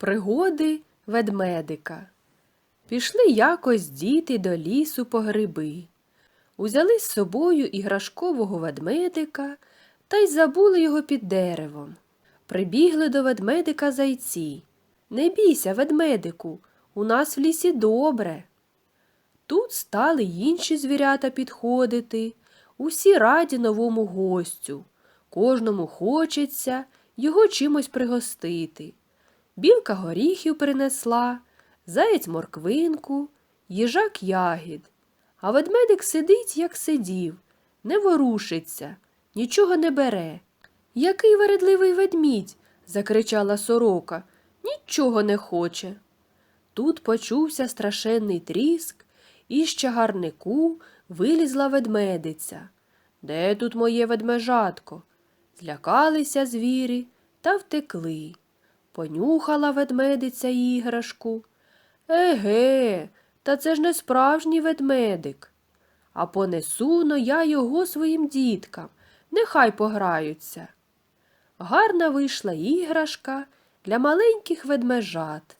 Пригоди ведмедика. Пішли якось діти до лісу по гриби. Узяли з собою іграшкового ведмедика та й забули його під деревом. Прибігли до ведмедика зайці. Не бійся, ведмедику, у нас в лісі добре. Тут стали інші звірята підходити, усі раді новому гостю. Кожному хочеться його чимось пригостити. Білка горіхів принесла, заєць морквинку, їжак ягід. А ведмедик сидить, як сидів, не ворушиться, нічого не бере. Який вередливий ведмідь. закричала сорока, нічого не хоче. Тут почувся страшенний тріск, і з чагарнику вилізла ведмедиця. Де тут моє ведмежатко? Злякалися звірі та втекли. Понюхала ведмедиця іграшку. Еге, та це ж не справжній ведмедик. А понесу но я його своїм діткам, нехай пограються. Гарна вийшла іграшка для маленьких ведмежат.